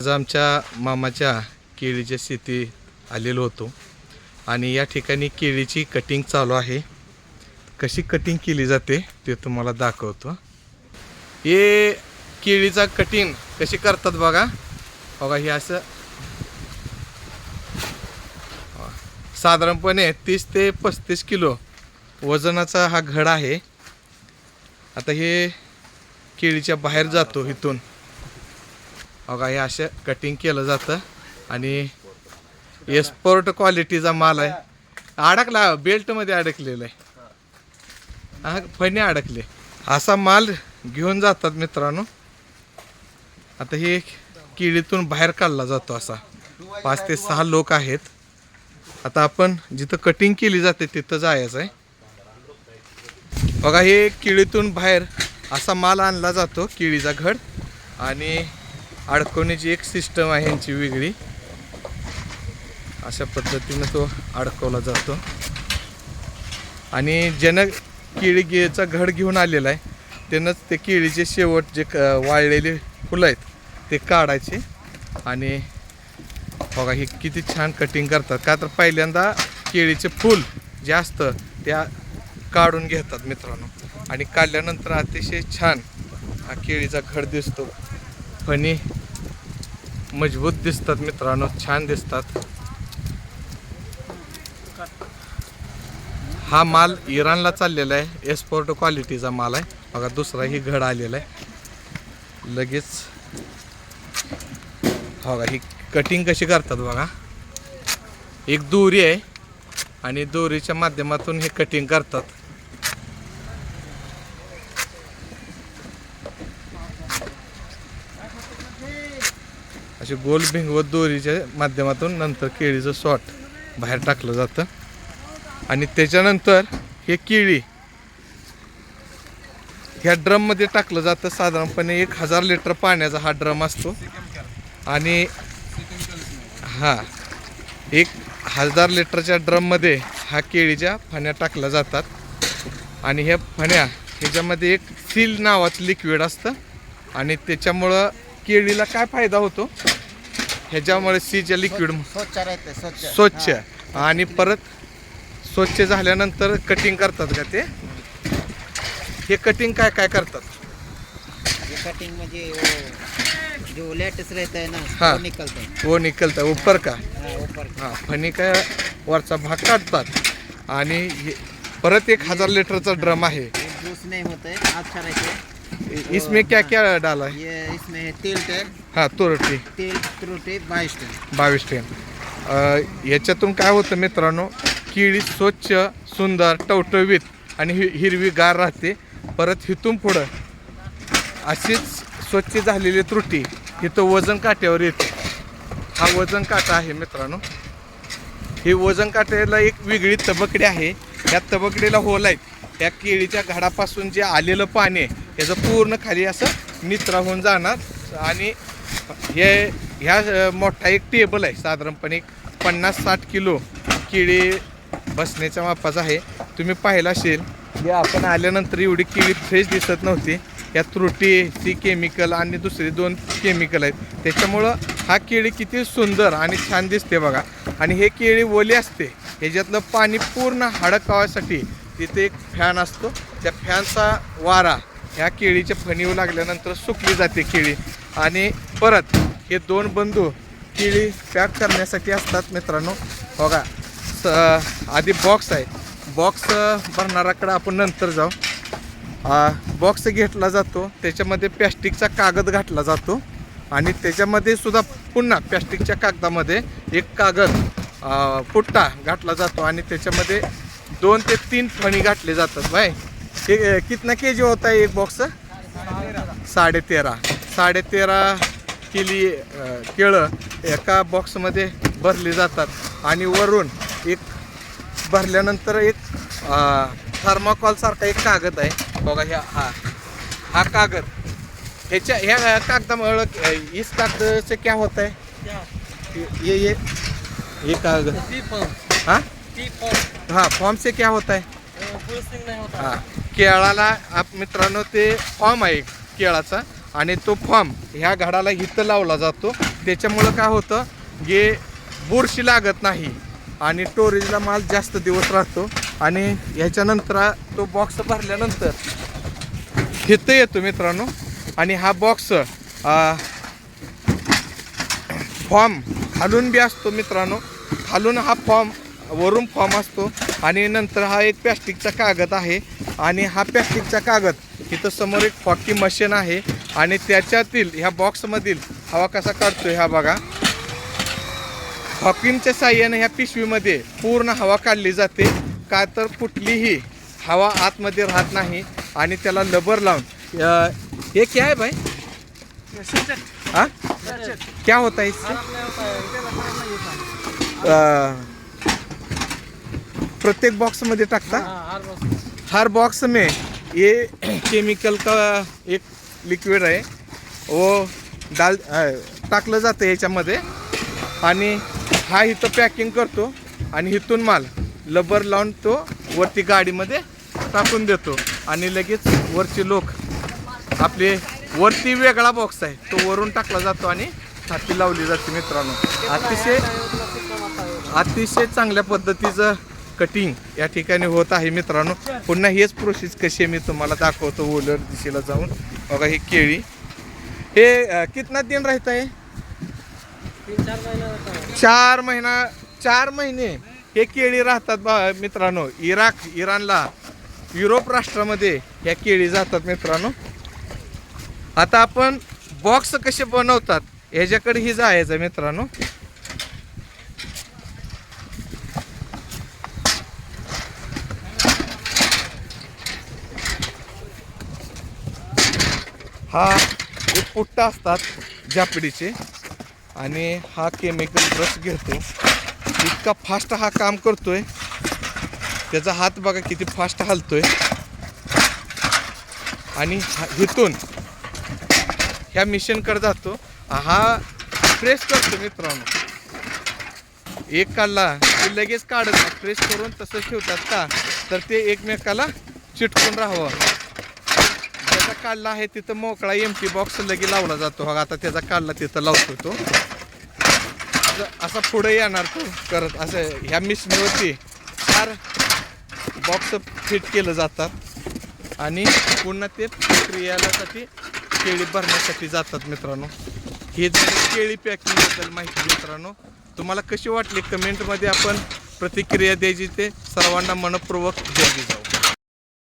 आज आमच्या मामाच्या केळीच्या शेती आलेलो होतो. आणि या ठिकाणी केळीची कटिंग चालू आहे. कशी कटिंग केली जाते ते तुम्हाला दाखवतो. हे केळीचा कटिंग कशी करतात बघा. बघा हे असं साधारणपणे तीस ते पस्तीस किलो वजनाचा हा घड आहे. आता हे केळीच्या बाहेर जातो इथून. बघा हे असं कटिंग केलं जातं आणि एक्सपोर्ट क्वालिटीचा माल आहे. अडकला बेल्टमध्ये अडकलेला आहे. हा फणे अडकले. असा माल घेऊन जातात मित्रांनो. आता हे किडीतून बाहेर काढला जातो असा. पाच ते सहा लोक आहेत. आता आपण जिथं कटिंग केली जाते तिथं जायचं आहे. बघा हे किडीतून बाहेर असा माल आणला जातो किडीचा घड. आणि अडकवण्याची एक सिस्टम आहे यांची वेगळी. अशा पद्धतीनं तो अडकवला जातो. आणि ज्यानं केळी घड घेऊन आलेला आहे त्यानंच ते केळीचे शेवट जे क वाळलेले फुलं आहेत ते काढायचे. आणि बघा हे किती छान कटिंग करतात. का तर पहिल्यांदा केळीचे फूल जे असतं त्या काढून घेतात मित्रांनो. आणि काढल्यानंतर अतिशय छान हा केळीचा घड दिसतो. फणी मजबूत दिसतात मित्रांनो छान दिसतात. हा माल इराणला चाललेला आहे. एक्सपोर्ट क्वालिटीचा माल आहे. बघा दुसराही घड आलेला आहे. लगेच हो बघा ही कटिंग कशी करतात बघा. एक दोरी आहे आणि दोरीच्या माध्यमातून हे कटिंग करतात. असे गोल भिंगवत दोरीच्या माध्यमातून नंतर केळीचं शॉट बाहेर टाकलं जातं. आणि त्याच्यानंतर हे केळी ह्या ड्रममध्ये टाकलं जातं. साधारणपणे एक हजार लिटर पाण्याचा हा ड्रम असतो. आणि हा एक हजार लिटरच्या ड्रममध्ये हा केळीच्या फण्या टाकल्या जातात. आणि ह्या फण्या ह्याच्यामध्ये एक सील नावाचं लिक्विड असतं. आणि त्याच्यामुळं केळीला काय फायदा होतो? ह्याच्यामुळे सीच्या लिक्विड स्वच्छ राहते स्वच्छ. स्वच्छ. आणि परत स्वच्छ झाल्यानंतर कटिंग करतात का ते? हे कटिंग काय काय करतात? ये कटिंग म्हणजे वो जो लेटेस्ट रहता है ना हाँ. वो निकलता है वो निकलतं उपर का? हाँ, ऊपर हा फणी काय? वरचा भाग काढतात. आणि हे परत एक हजार लिटरचा ड्रम आहे. ये जूस नहीं होता है अच्छा रहता है इसमें क्या क्या डाला है? ये इसमें है तेल टेल हा तुरटी तेल त्रुटी बाईस टेल बावीस टेन याच्यातून काय होतं मित्रांनो? केळी स्वच्छ सुंदर टवटवीत आणि हि हिरवीगार राहते. परत इथून पुढं अशीच स्वच्छ झालेली त्रुटी इथं वजन काट्यावर येते. हा वजन काटा आहे मित्रांनो. हे वजन काट्याला एक वेगळी तबकडी आहे. या तबकडीला होल आहेत. या केळीच्या झाडापासून जे आलेलं पाणी आहे याचं पूर्ण खाली असं निचरा होऊन जाणार. आणि हे ह्या मोठा एक टेबल आहे. साधारणपणे पन्नास साठ किलो केळी बसण्याच्या मापाचा आहे. तुम्ही पाहिला असेल की आपण आल्यानंतर एवढी केळी फ्रेश दिसत नव्हती. या त्रुटी ती केमिकल आणि दुसरी दोन केमिकल आहेत. त्याच्यामुळं हा केळी किती सुंदर आणि छान दिसते बघा. आणि हे केळी ओली असते. ह्याच्यातलं पाणी पूर्ण हडकावासाठी तिथे एक फॅन असतो. त्या फॅनचा वारा ह्या केळीच्या फणीवर लागल्यानंतर सुकली जाते केळी. आणि परत हे दोन बंधू केळी पॅक करण्यासाठी असतात मित्रांनो. बघा स आधी बॉक्स आहे. बॉक्स भरणाराकडं आपण नंतर जाऊ. बॉक्स घेतला जातो. त्याच्यामध्ये प्लॅस्टिकचा कागद घातला जातो. आणि त्याच्यामध्ये सुद्धा पुन्हा प्लॅस्टिकच्या कागदामध्ये एक कागद पुट्टा घातला जातो. आणि त्याच्यामध्ये दोन ते तीन फणी घातले जातात. बाय कितना के जी होता है एक बॉक्स साडे तेरा साडे तेरा किली केळं एका बॉक्समध्ये भरली जातात. आणि वरून एक भरल्यानंतर एक थर्माकॉल सारखा एक कागद आहे. बघा ह्या हा हा कागद. ह्याच्या ह्या कागदामुळं इस कागद से क्या होता है ये ये ये कागद हाँ? हाँ फॉर्म से क्या होता. है हा. केळाला मित्रांनो ते फॉर्म आहे केळाचा आणि तो फॉर्म ह्या घडाला हिथं लावला जातो. त्याच्यामुळं काय होतं की बुरशी लागत नाही आणि स्टोरेजला माल जास्त दिवस राहतो आणि ह्याच्यानंतर तो बॉक्स भरल्यानंतर हिथं येतो मित्रांनो. आणि हा बॉक्स फॉर्म खालून बी असतो मित्रांनो. खालून हा फॉर्म वरून फॉर्म असतो आणि नंतर हा एक प्लॅस्टिकचा कागद आहे. आणि हा प्लॅस्टिकचा कागद. इथं समोर एक फॉकी मशीन आहे आणि त्याच्यातील ह्या बॉक्समधील हवा कसा काढतोय हा बघा. हॉकिनच्या साह्याने ह्या पिशवीमध्ये पूर्ण हवा काढली जाते. का तर कुठलीही हवा आतमध्ये राहत नाही आणि त्याला लबर लावून. हे क्या आहे भाई? हाँ? क्या होता है प्रत्येक बॉक्समध्ये टाकता? हर बॉक्स में ये केमिकल का एक लिक्विड आहे वो डाल टाकलं जातं याच्यामध्ये आणि हा इथं पॅकिंग करतो आणि इथून माल लबर लावून तो वरती गाडीमध्ये टाकून देतो आणि लगेच वरचे लोक आपले वरती वेगळा बॉक्स आहे तो वरून टाकला जातो आणि हाती लावली जाते मित्रांनो. अतिशय अतिशय चांगल्या पद्धतीचं कटिंग या ठिकाणी होत आहे मित्रांनो. पुन्हा हेच प्रोसेस कशी आहे मी तुम्हाला दाखवतो ओलर दिशेला जाऊन. बघा ही केळी. हे कितना दिन राहत आहे? चार महिना चार महिने हे केळी राहतात बा मित्रांनो. इराक इराणला युरोप राष्ट्रामध्ये ह्या केळी जातात मित्रांनो. आता आपण बॉक्स कसे बनवतात ह्याच्याकडेही जायचं मित्रांनो. हा एक पुट्टा असतात जापडीचे. आणि हा केमिकल ब्रश घेतो. इतका फास्ट हा काम करतोय. त्याचा हात बघा किती फास्ट हलतोय. आणि हा- इथून ह्या मिशनकडे जातो. हा प्रेस करतो मित्रांनो. एक काढला की लगेच काढत प्रेस करून तसंच ठेवतात का? तर ते एकमेकाला चिटकून राहावं. त्याचा काढला आहे तिथं मोकळा एम टी बॉक्स लगे लावला जातो. हा आता त्याचा काढला तिथं लावतो तो. असा पुढे येणार तो करत असं ह्या मिशनीवरती चार बॉक्स फिट केलं जातात. आणि पुन्हा ते प्रक्रियासाठी केळी भरण्यासाठी जातात मित्रांनो. हे झालं केळी पॅकिंगबद्दल माहिती मित्रांनो तुम्हाला कशी वाटली? कमेंटमध्ये आपण प्रतिक्रिया द्यायची ते सर्वांना मनपूर्वक द्यायची जाऊ.